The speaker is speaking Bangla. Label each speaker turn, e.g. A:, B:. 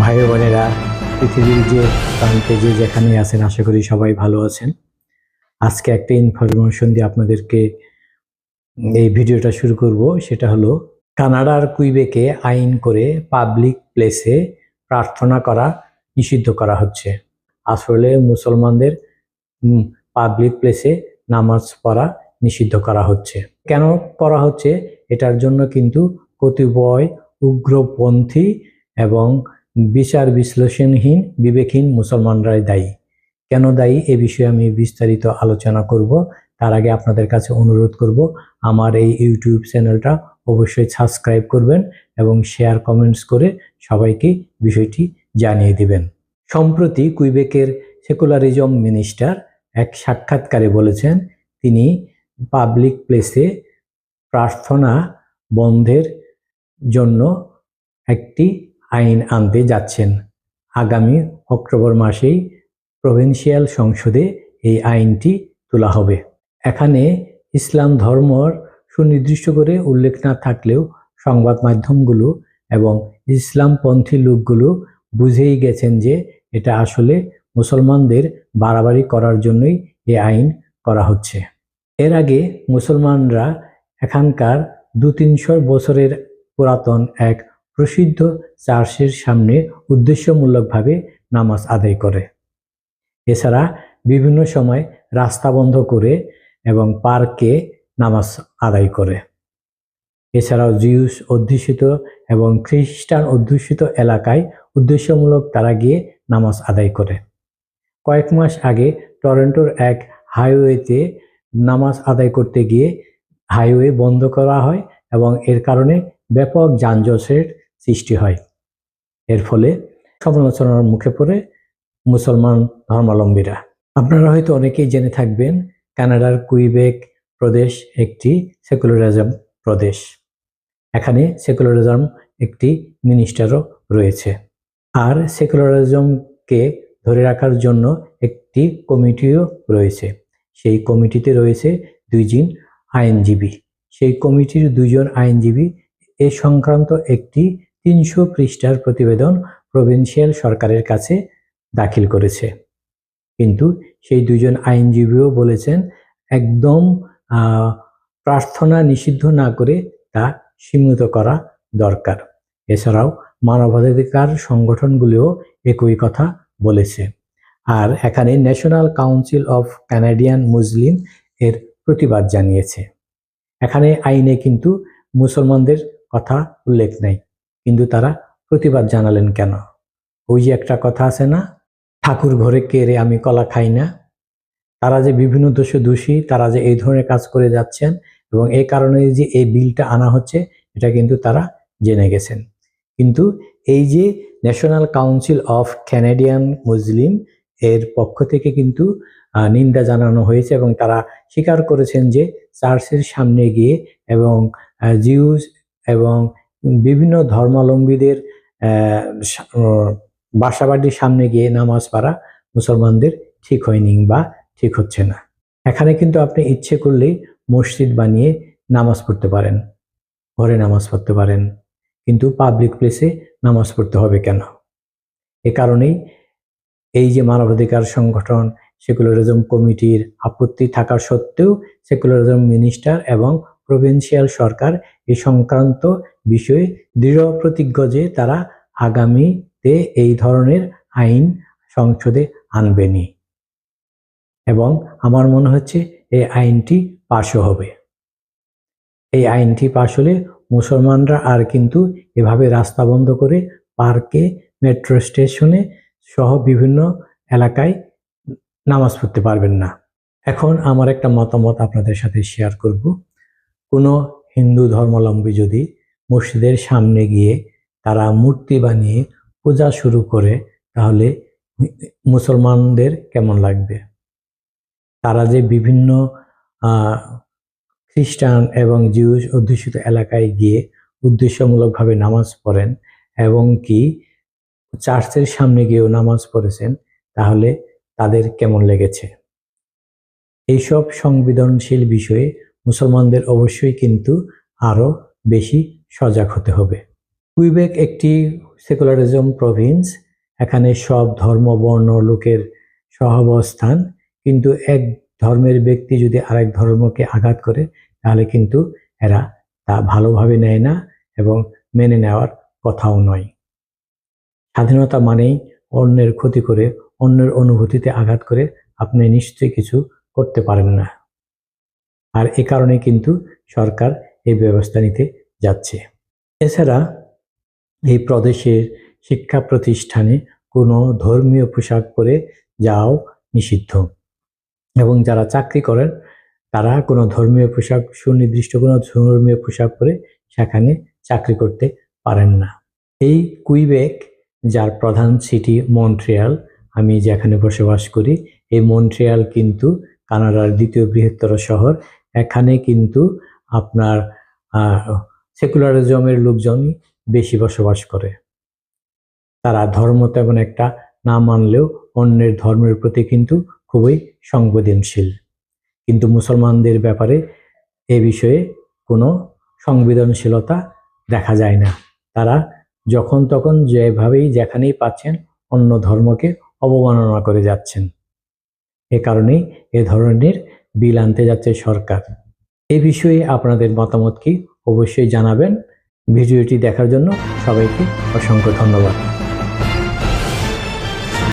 A: ভাই বোনেরা, পৃথিবীর যে প্রান্তে যে যেখানে আছেন, আশা করি সবাই ভালো আছেন। আজকে একটা ইনফরমেশন দিয়ে আপনাদেরকে এই ভিডিওটা শুরু করব। সেটা হলো কানাডার কুইবেকে আইন করে পাবলিক প্লেসে প্রার্থনা করা নিষিদ্ধ করা হচ্ছে। আসলে মুসলমানদের পাবলিক প্লেসে নামাজ পড়া নিষিদ্ধ করা হচ্ছে। কেন করা হচ্ছে? এটার জন্য কিন্তু কতিপয় উগ্রপন্থী এবং বিচার বিশ্লেষণহীন, বিবেকহীন মুসলমানরাই দায়ী। কেন দায়ী? এ বিষয়ে আমি বিস্তারিত আলোচনা করব। তার আগে আপনাদের কাছে অনুরোধ করব, আমার এই ইউটিউব চ্যানেলটা অবশ্যই সাবস্ক্রাইব করবেন এবং শেয়ার কমেন্টস করে সবাইকে বিষয়টি জানিয়ে দিবেন। সম্প্রতি কুইবেকের সেকুলারিজম মিনিস্টার এক সাক্ষাৎকারে বলেছেন, তিনি পাবলিক প্লেসে প্রার্থনা বন্ধের জন্য একটি আইন আনতে যাচ্ছেন। আগামী অক্টোবর মাসেই প্রভিন্সিয়াল সংসদে এই আইনটি তোলা হবে। এখানে ইসলাম ধর্মর সুনির্দিষ্ট করে উল্লেখ না থাকলেও সংবাদ মাধ্যমগুলো এবং ইসলামপন্থী লোকগুলো বুঝেই গেছেন যে এটা আসলে মুসলমানদের বাড়াবাড়ি করার জন্যই এই আইন করা হচ্ছে। এর আগে মুসলমানরা এখানকার দু তিনশো বছরের পুরাতন এক প্রসিদ্ধ চার্চের সামনে উদ্দেশ্যমূলকভাবে নামাজ আদায় করে। এছাড়া বিভিন্ন সময় রাস্তা বন্ধ করে এবং পার্কে নামাজ আদায় করে। এছাড়াও জিউস অধ্যুষিত এবং খ্রিস্টান অধ্যুষিত এলাকায় উদ্দেশ্যমূলক তারা গিয়ে নামাজ আদায় করে। কয়েক মাস আগে টরন্টোর এক হাইওয়েতে নামাজ আদায় করতে গিয়ে হাইওয়ে বন্ধ করা হয় এবং এর কারণে ব্যাপক যানজটের সৃষ্টি হয়। এর ফলে সমালোচনার মুখে পড়ে মুসলমান ধর্মাবলম্বীরা। আপনারা হয়তো অনেকেই জেনে থাকবেন, কানাডার কুইবেক প্রদেশ একটি সেকুলারিজম প্রদেশ। এখানে সেকুলারিজম একটি মিনিস্টারও রয়েছে। আর সেকুলারিজমকে ধরে রাখার জন্য একটি কমিটিও রয়েছে। সেই কমিটিতে রয়েছে দুইজন আইনজীবী। সেই কমিটির দুজন আইনজীবী এ সংক্রান্ত একটি তিনশো পৃষ্ঠার প্রতিবেদন প্রভিন্সিয়াল সরকারের কাছে দাখিল করেছে। কিন্তু সেই দুজন আইনজীবীও বলেছেন, একদম প্রার্থনা নিষিদ্ধ না করে তা সীমিত করা দরকার। এছাড়াও মানবাধিকার সংগঠনগুলিও একই কথা বলেছে। আর এখানে National Council of Canadian Muslim এর প্রতিবাদ জানিয়েছে। এখানে আইনে কিন্তু মুসলমানদের কথা উল্লেখ নেই। কিন্তু তারা প্রতিবাদ জানালেন কেন? ওই যে একটা কথা আছে না? ঠাকুর ঘরে কেড়ে আমি কলা খাই না? তারা যে বিভিন্ন দোষে দোষী, তারা যে এই ধরনের কাজ করে যাচ্ছেন এবং এই কারণে যে এই বিলটা আনা হচ্ছে, এটা কিন্তু তারা জেনে গেছেন। কিন্তু এই যে National Council of Canadian Muslim এর পক্ষ থেকে কিন্তু নিন্দা জানানো হয়েছে এবং তারা স্বীকার করেছেন যে চার্চের সামনে গিয়ে এবং জিউস এবং বিভিন্ন ধর্মাবলম্বীদের বাসাবাড়ির সামনে গিয়ে নামাজ পড়া মুসলমানদের ঠিক হয়নি বা ঠিক হচ্ছে না। এখানে কিন্তু আপনি ইচ্ছে করলেই মসজিদ বানিয়ে নামাজ পড়তে পারেন, ঘরে নামাজ পড়তে পারেন, কিন্তু পাবলিক প্লেসে নামাজ পড়তে হবে কেন? এ কারণেই এই যে মানবাধিকার সংগঠন সেকুলারিজম কমিটির আপত্তি থাকা সত্ত্বেও সেকুলারিজম মিনিস্টার এবং প্রভিন্সিয়াল সরকার এই সংক্রান্ত বিষয়ে দৃঢ় প্রতিজ্ঞ যে তারা আগামীতে এই ধরনের আইন সংসদে আনবেনি এবং আমার মনে হচ্ছে এই আইনটি পাশও হবে। এই আইনটি পাশ হলে মুসলমানরা আর কিন্তু এভাবে রাস্তা বন্ধ করে পার্কে, মেট্রো স্টেশনে সহ বিভিন্ন এলাকায় নামাজ পড়তে পারবেন না। এখন আমার একটা মতামত আপনাদের সাথে শেয়ার করব। কোনো হিন্দু ধর্মাবলম্বী যদি মসজিদের সামনে গিয়ে তারা মূর্তি বানিয়ে পূজা শুরু করে, তাহলে মুসলমানদের কেমন লাগবে? তারা যে বিভিন্ন খ্রিস্টান এবং জিউস অধ্যুষিত এলাকায় গিয়ে উদ্দেশ্যমূলকভাবে নামাজ পড়েন এবং কি চার্চের সামনে গিয়েও নামাজ পড়েছেন, তাহলে তাদের কেমন লেগেছে? এইসব সংবেদনশীল বিষয়ে মুসলমানদের অবশ্যই কিন্তু আরও বেশি সজাগ হতে হবে। কুইবেক একটি সেকুলারিজম প্রভিন্স, এখানে সব ধর্ম, বর্ণ, লোকের সহাবস্থান কিন্তু এক ধর্মের ব্যক্তি যদি আরেক ধর্মকে আঘাত করে, তাহলে কিন্তু এরা তা ভালোভাবে নেয় না এবং মেনে নেওয়ার কথাও নয়। স্বাধীনতা মানেই অন্যের ক্ষতি করে, অন্যের অনুভূতিতে আঘাত করে আপনি নিশ্চয়ই কিছু করতে পারেন না। আর এ কারণে কিন্তু সরকার এই ব্যবস্থা নিতে যাচ্ছে। এছাড়া এই প্রদেশের শিক্ষা প্রতিষ্ঠানে কোনো ধর্মীয় পোশাক পরে যাও নিষিদ্ধ। এবং যারা চাকরি করেন, তারা কোনো ধর্মীয় পোশাক, সুনির্দিষ্ট কোনো ধর্মীয় পোশাক পরে সেখানে চাকরি করতে পারেন না। এই কুইবেক, যার প্রধান সিটি মন্ট্রিয়াল, আমি যেখানে বসবাস করি, এই মন্ট্রিয়াল কিন্তু কানাডার দ্বিতীয় বৃহত্তর শহর এখানে কিন্তু আপনার সেকুলারিজমের লোকজনই বেশি বসবাস করে। তারা ধর্ম তেমন একটা না মানলেও অন্যের ধর্মের প্রতি কিন্তু খুবই সংবেদনশীল। কিন্তু মুসলমানদের ব্যাপারে এ বিষয়ে কোনো সংবেদনশীলতা দেখা যায় না। তারা যখন তখন যেভাবেই যেখানেই পাচ্ছেন অন্য ধর্মকে অবমাননা করে যাচ্ছেন। এ কারণেই এ ধরনের বিল আনতে যাচ্ছে সরকার। এ বিষয়ে আপনাদের মতামত কি? অবশ্যই জানাবেন। ভিডিওটি দেখার জন্য সবাইকে অসংখ্য ধন্যবাদ।